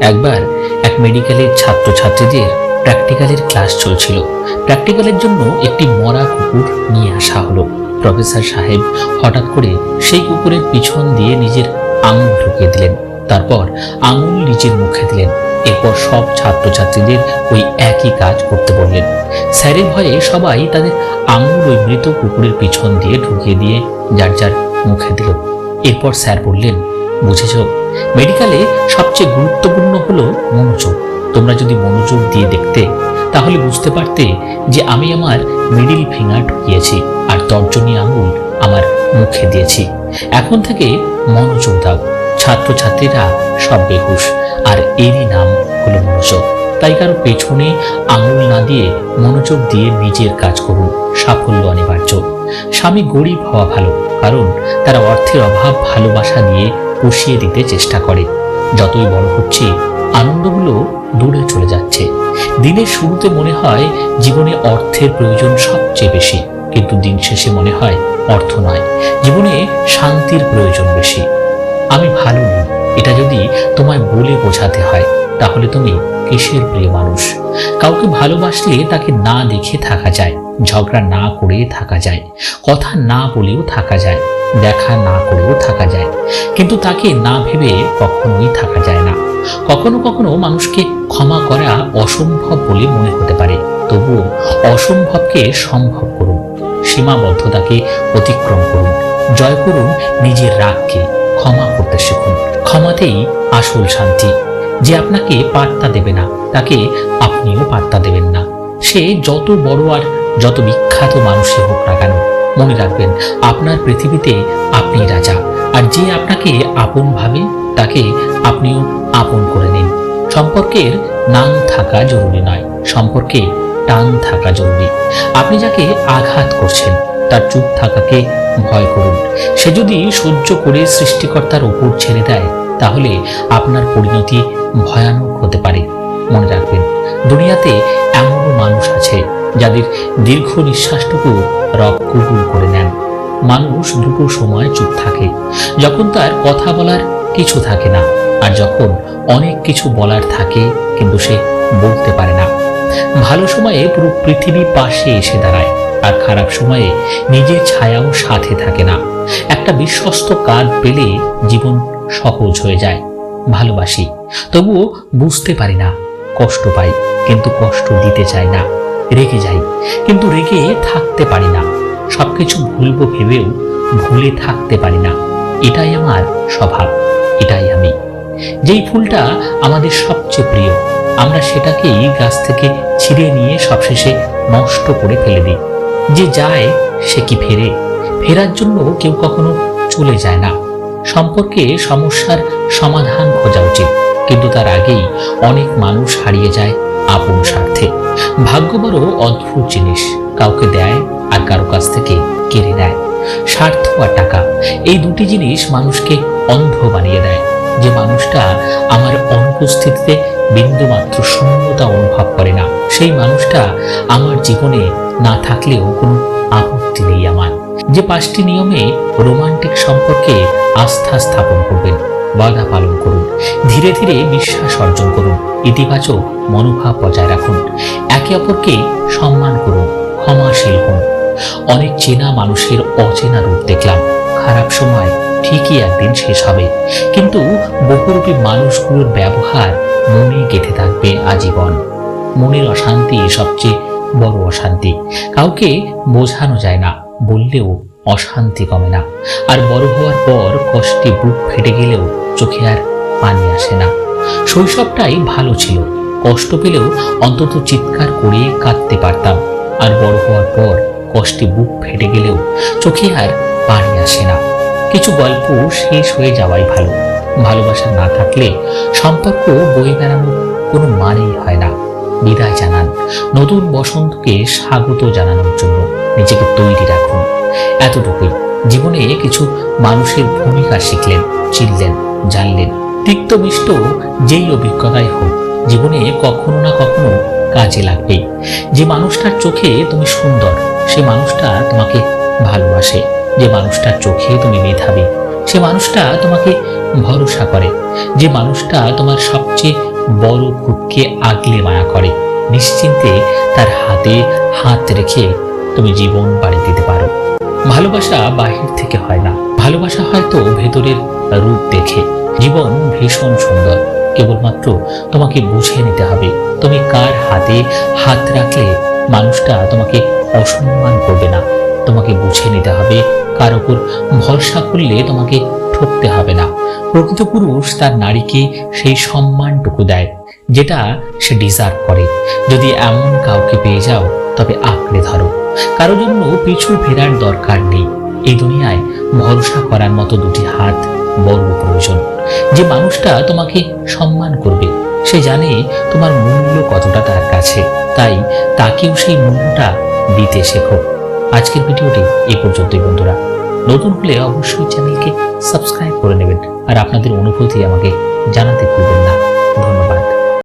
একবার এক মেডিকেলের ছাত্রছাত্রীদের প্র্যাকটিক্যালের ক্লাস চলছিল। প্র্যাকটিক্যালের জন্য একটি মরা কুকুর নিয়ে আসা হলো। প্রফেসর সাহেব হঠাৎ করে সেই কুকুরের পিছন দিয়ে নিজের আঙুল ঢুকিয়ে দিলেন। তারপর আঙুল নিজের মুখে দিলেন। এরপর সব ছাত্রছাত্রীদের ওই একই কাজ করতে বললেন। স্যারের ভয়ে সবাই তাদের আঙুল ওই মৃত কুকুরের পিছন দিয়ে ঢুকিয়ে দিয়ে যার যার মুখে দিল। এরপর স্যার বললেন বুঝেছ? মেডিকেলে সবচেয়ে গুরুত্বপূর্ণ হলো মনোযোগ। তোমরা যদি মনোযোগ দিয়ে দেখতে, তাহলে বুঝতে পারতে যে আমি আমার মিডিল ফিঙ্গার ঢুকিয়েছি আর তর্জনী আঙুল আমার মুখে দিয়েছি। এখন থেকে মনোযোগ দাও। ছাত্রছাত্রীরা সব বেহুশ, আর এরই নাম হলো মনোযোগ। তাই কারও পেছনে আঙুল না দিয়ে মনোযোগ দিয়ে নিজের কাজ করুন। সাফল্য অনিবার্য। স্বামী গরিব হওয়া ভালো, কারণ তারা অর্থের অভাব ভালোবাসা দিয়ে পুষিয়ে দিতে চেষ্টা করে। যতই বড় হচ্ছে, আনন্দগুলো দূরে চলে যাচ্ছে। দিনের শুরুতে মনে হয় জীবনে অর্থের প্রয়োজন সবচেয়ে বেশি, কিন্তু দিন শেষে মনে হয় অর্থ নয়, জীবনে শান্তির প্রয়োজন বেশি। আমি ভালো নই, এটা যদি তোমায় বলে বোঝাতে হয়, তাহলে তুমি কিসের প্রিয় মানুষ? কাউকে ভালোবাসলে তাকে না দেখে থাকা যায়, ঝগড়া না করে থাকা যায়, কথা না বলেও থাকা যায়, দেখা না করেও থাকা যায়। কিন্তু তাকে না ভেবে কখনোই থাকা যায় না। কখনো কখনো মানুষকে ক্ষমা করা অসম্ভব বলে মনে হতে পারে। তবুও অসম্ভবকে সম্ভব করুন, সীমাবদ্ধতাকে অতিক্রম করুন, জয় করুন নিজের রাগকে, ক্ষমা করতে শিখুন। ক্ষমাতেই আসল শান্তি। যে আপনাকে পাত্তা দেবে না, তাকে আপনিও পাত্তা দেবেন না। সে যত বড় আর যত বিখ্যাত মানুষই হোক না কেন, মনে রাখবেন, আপনার পৃথিবীতে আপনি রাজা। আর যে আপনাকে আপন ভাবে, তাকে আপনিও আপন করে নিন। সম্পর্কের নাম থাকা জরুরি নয়, সম্পর্কে টান থাকা জরুরি। আপনি যাকে আঘাত করছেন, তার চুপ থাকাকে ভয় করুন। সে যদি সহ্য করে সৃষ্টিকর্তার উপর ছেড়ে দেয় তাহলে আপনার পরিণতি ভয়ানক হতে পারে। মনে রাখবেন, দুনিয়াতে এমনও মানুষ আছে যাদের দীর্ঘ নিঃশ্বাসটুকু রব কবুল করে নেন। মানুষ দুটো সময় চুপ থাকে, যখন তার কথা বলার কিছু থাকে না আর যখন অনেক কিছু বলার থাকে কিন্তু সে বলতে পারে না। ভালো সময়ে পুরো পৃথিবী পাশে এসে দাঁড়ায় আর খারাপ সময়ে নিজের ছায়াও সাথে থাকে না। একটা বিশ্বস্ত কাজ পেলে জীবন সহজ হয়ে যায়। ভালোবাসি। তবুও বুঝতে পারি না। কষ্ট পাই, কিন্তু কষ্ট দিতে চাই না। রেগে যাই, কিন্তু রেগে থাকতে পারি না। সবকিছু ভুলবো ভেবেও ভুলে থাকতে পারি না। এটাই আমার স্বভাব, এটাই আমি। যেই ফুলটা আমাদের সবচেয়ে প্রিয়, আমরা সেটাকেই গাছ থেকে ছিঁড়ে নিয়ে সবশেষে নষ্ট করে ফেলে দিই। যে যায়, সে কি ফেরে? ফেরার জন্য কেউ কখনো চলে যায় না। সম্পর্কে সমস্যার সমাধান খোঁজা উচিত। কিন্তু তার আগেই অনেক মানুষ হারিয়ে যায় আপন স্বার্থে। ভাগ্য বড় অদ্ভুত জিনিস, কাউকে দেয় আর কারও কাছ থেকে কেড়ে নেয়। স্বার্থ আর টাকা, এই দুটি জিনিস মানুষকে অন্ধ বানিয়ে দেয়। যে মানুষটা আমার অনুপস্থিতিতে বিন্দুমাত্র শূন্যতা অনুভব করে না, সেই মানুষটা আমার জীবনে না থাকলেও কোনো আপত্তি নেই আমার। যে পাঁচটি নিয়মে রোমান্টিক সম্পর্কে আস্থা স্থাপন করবেন, বাধা পালন করুন, ধীরে ধীরে বিশ্বাস অর্জন করুন, ইতিবাচক মনোভাব বজায় রাখুন, একে অপরকে সম্মান করুন, ক্ষমাশীল হন। অনেক চেনা মানুষের অচেনা রূপ দেখলাম, খারাপ সময় ঠিকই একদিন শেষ হবে, কিন্তু বহুরূপী মানুষগুলোর ব্যবহার মনে গেঁথে থাকবে আজীবন। মনের অশান্তি সবচেয়ে বড় অশান্তি, কাউকে বোঝানো যায় না। বললেও অশান্তি কমে না। আর বড় হওয়ার পর কষ্টে বুক ফেটে গেলেও চোখে আর পানি আসে না। শৈশবটাই ভালো ছিল। কষ্ট পেলেও অন্তত চিৎকার করে কাঁদতে পারতাম। আর বড় হওয়ার পর কষ্টে বুক ফেটে গেলেও চোখে আর পানি আসে না। কিছু গল্প শেষ হয়ে যাওয়াই ভালো। ভালোবাসা না থাকলে সম্পর্ক বয়ে বেড়ানোর কোনো মানেই হয় না বিদায় জানান। নতুন বসন্তকে স্বাগত জানানোর জন্য নিজেকে তৈরি রাখুন। এতটুকুই। জীবনে কিছু মানুষের ভূমিকা শিখলেন, চিনলেন, জানলেন। তিক্ত মিষ্ট যেই অভিজ্ঞতাই হোক, জীবনে কখনো না কখনো কাজে লাগবে। যে মানুষটার চোখে তুমি সুন্দর, সে মানুষটা তোমাকে ভালোবাসে। যে মানুষটার চোখে তুমি মেধাবী, সে মানুষটা তোমাকে ভরসা করে। যে মানুষটা তোমার সবচেয়ে বড় খুঁতকে আগলে মায়া করে। নিশ্চিন্তে তার হাতে হাত রেখে তুমি জীবন বাড়ি দিতে পারো। ভালোবাসা বাহির থেকে হয় না। ভালোবাসা হয়তো ভেতরের রূপ দেখে। জীবন ভীষণ সুন্দর। কেবলমাত্র তোমাকে বুঝে নিতে হবে, তুমি কার হাতে হাত রাখলে মানুষটা তোমাকে অসম্মান করবে না। তোমাকে বুঝে নিতে হবে, কার ওপর ভরসা করলে তোমাকে ঠকতে হবে না। প্রকৃত পুরুষ তার নারীকে সেই সম্মানটুকু দেয়, যেটা সে ডিজার্ভ করে। যদি এমন কাউকে পেয়ে যাও, তবে আঁকড়ে ধরো। কারও জন্য পিছু ফেরার দরকার নেই। এই দুনিয়ায় ভরসা করার মতো দুটি হাত বড় প্রয়োজন। যে মানুষটা তোমাকে সম্মান করবে, সে জানে তোমার মূল্য কতটা তার কাছে। তাই তাকেও সেই মূল্যটা দিতে শেখো। আজকের ভিডিওটি এ পর্যন্তই, বন্ধুরা। নতুন হলে অবশ্যই চ্যানেলকে সাবস্ক্রাইব করে নেবেন। আর আপনাদের অনুভূতি আমাকে জানাতে ভুলবেন না।